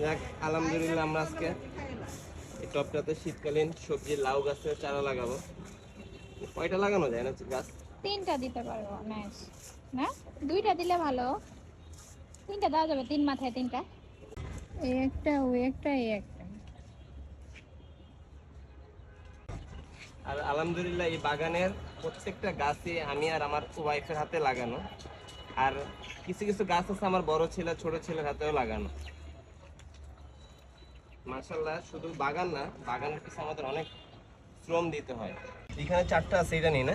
যাক আলহামদুলিল্লাহ আমরা আজকে এই টপটাতে শীতকালীন সবজি লাউ গাছের চারা লাগাবো। কয়টা লাগানো যায় না গাছ? তিনটা দিতে পারব না? দুইটা দিলে ভালো। তিনটা দেওয়া যাবে তিন মাথায় তিনটা। এই একটা ওই একটা এই একটা। আর আলহামদুলিল্লাহ এই বাগানের প্রত্যেকটা গাছই আমি আর আমার ওয়াইফের হাতে লাগানো। আর কিছু কিছু গাছ আছে আমার বড় ছেলে ছোট ছেলের হাতেও লাগানো। মার্শাল্লাহ শুধু বাগান না বাগানের পিছনে আমাদের অনেক শ্রম দিতে হয়। এখানে চারটা আছে এটা নেই না।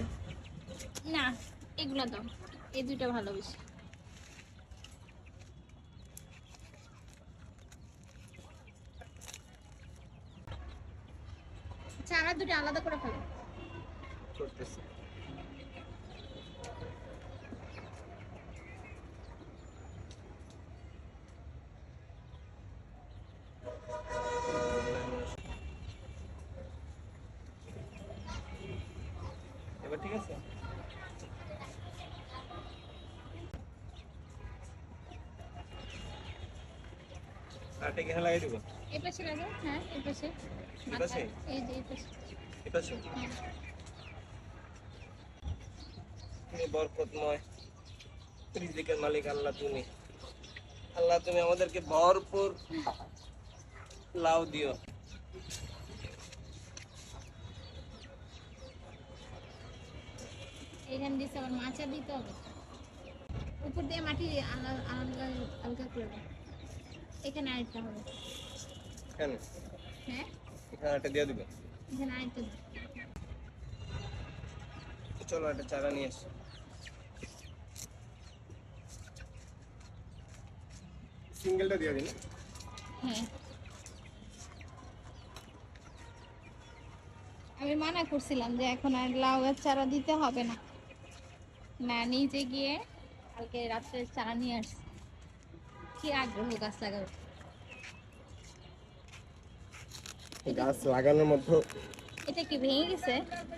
না এগুলো দাও। এই দুইটা ভালো বেশি। চারা দুটো আলাদা করে ফেলো। করতেছে এবার ঠিক আছে আরেকটা এখানে লাগাই দিব? এই পাশে লাগো হ্যাঁ এই পাশে এই পাশে? এই যে এই পাশে এটা আছে হ্যাঁ। তুমি বরকতময় রিজিকের মালিক আল্লাহ তুমি। আল্লাহ তুমি আমাদেরকে ভরপুর লাউ দিও। এইখানে দিতে আবার মাচা দিতে হবে। উপর দিয়ে মাটি আলা- আলগা আলগা করে এখানে আরেকটা হবে। কেন? হ্যাঁ? এখানে একটা দিয়ে দিবে। এখানে আরেকটা। চলো একটা চারা নিয়ে আসি। সিঙ্গেলটা দিয়ে দিন হ্যাঁ। আমি মানা করছিলাম যে এখন আর লাউ গাছ চারা দিতে হবে না। না নিজে গিয়ে কালকে রাত্রে চারা নিয়ে আসছি। কি আগ্রহ গাছ লাগাবে? গাছ লাগানোর মধ্যে এটা কি ভেঙে গেছে?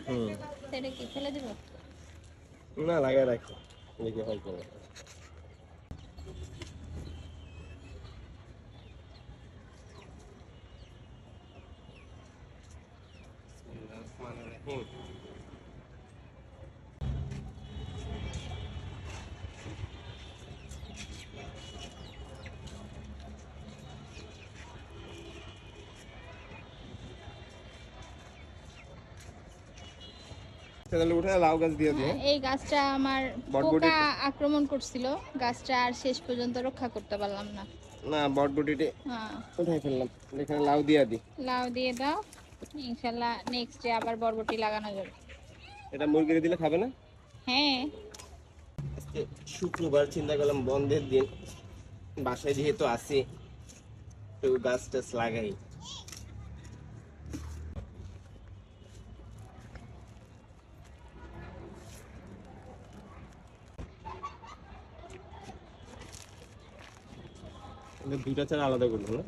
হুম। সেটা কি ফেলে দেবো? না লাগাই রাখি। দেখি হয় কিনা। বিসমিল্লাহির রহমানির তাহলে উঠে লাউ গাছ দিয়ে দিও। এই গাছটা আমার পোকা আক্রমণ করছিল। গাছটা আর শেষ পর্যন্ত রক্ষা করতে পারলাম না। না বটবটিটি হ্যাঁ। ফেললাম? এখানে লাউ দিয়া দি। লাউ দিয়ে দাও। ইনশাল্লাহ নেক্সট ডে আবার বরবটি লাগানো যাবে। এটা মুরগিরে দিলে খাবে না? হ্যাঁ। আজকে শুক্রবার চিন্তা করলাম বন্ধের দিন। বাসায় যেহেতু আছি একটু গাছ টাছ লাগাই। দুইটা চারা আলাদা করব না?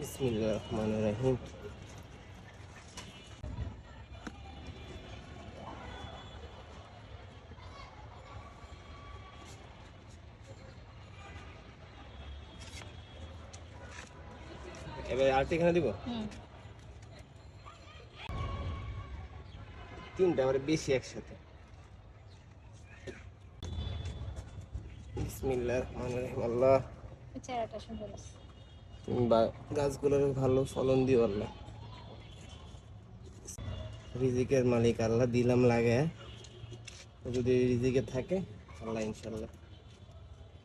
বিসমিল্লাহ রহমান রহিম। এবার আরটি এখানে দিব? তিনটা মানে বেশি একসাথে। বিসমিল্লাহির রহমানির রহিম আল্লাহ। চেহারাটা সুন্দর আছে। বা- গাছগুলোর ভালো ফলন দিও আল্লাহ। রিজিকের মালিক আল্লাহ দিলাম লাগে। যদি রিজিকে থাকে আল্লাহ ইনশাল্লাহ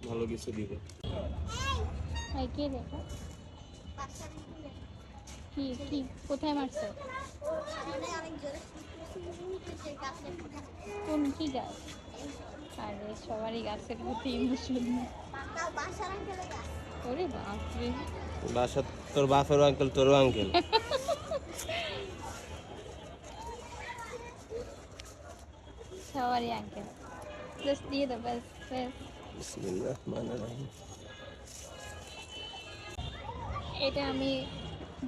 ভালো কিছু দিবে। কে কি কোথায় মারছো? কোন কি গাছ? আরে সবারই গাছের প্রতি ইমোশন ওরে বাপরে। বাসা তোর বাপেরও আঙ্কেল তোরও আঙ্কেল সবারই আঙ্কেল জাস্ট দিয়ে দাও ব্যাস ব্যাস। বিসমিল্লাহির রহমানির রহিম। এটা আমি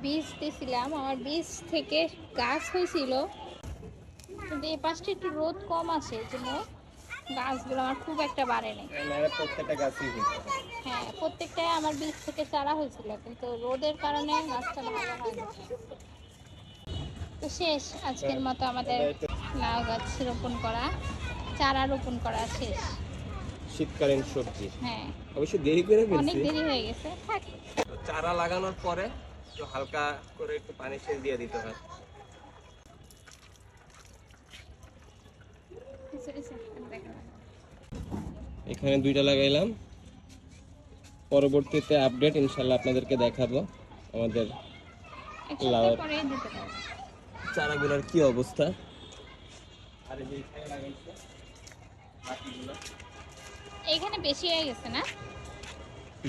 বীজ দিয়েছিলাম আমার বীজ থেকে গাছ হয়েছিল। কিন্তু এই পাশটা একটু রোদ কম আসে এই জন্য গাছগুলো আমার খুব একটা বাড়েনি এনারা প্রত্যেকটা গাছই হ্যাঁ প্রত্যেকটাই আমার বীজ থেকে চারা হয়েছিল কিন্তু রোদের কারণে গাছটা ভালো হয়নি। তো শেষ আজকের মতো আমাদের লাউ গাছ রোপণ করা চারা রোপণ করা শেষ। শীতকালীন সবজি। হ্যাঁ। অবশ্য দেরি করে অনেক দেরি হয়ে গেছে চারা লাগানোর পরে একটু হালকা করে একটু পানি সেচ দিয়ে দিতে হয়। এখানে দুইটা লাগাইলাম। পরবর্তীতে আপডেট ইনশাল্লাহ আপনাদেরকে দেখাবো আমাদের লাউয়ের- চারাগুলোর কি অবস্থা? আর এই যে এখানে লাগাইছে বাকিগুলো। এইখানে বেশি হয়ে গেছে না?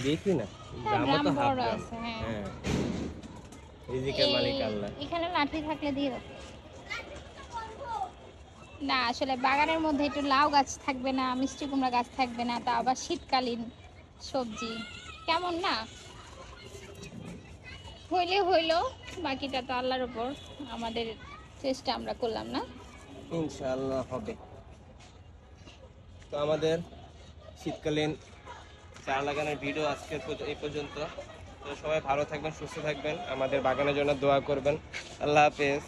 দেখি না হ্যাঁ, তো হাফ বড় আছে, হ্যাঁ। রিজিকের মালিক আল্লাহ। এখানে লাঠি থাকলে দিয়ে না আসলে বাগানের মধ্যে একটু লাউ গাছ থাকবে না মিষ্টি কুমড়া গাছ থাকবে না তা আবার শীতকালীন সবজি। কেমন না? হইলে হইল বাকিটা তো আল্লাহর উপর। আমাদের চেষ্টা আমরা করলাম না? ইনশাআল্লাহ হবে। তো আমাদের শীতকালীন চারা লাগানোর ভিডিও আজকের এই পর্যন্ত। সবাই ভালো থাকবেন সুস্থ থাকবেন। আমাদের বাগানের জন্য দোয়া করবেন। আল্লাহ হাফেজ।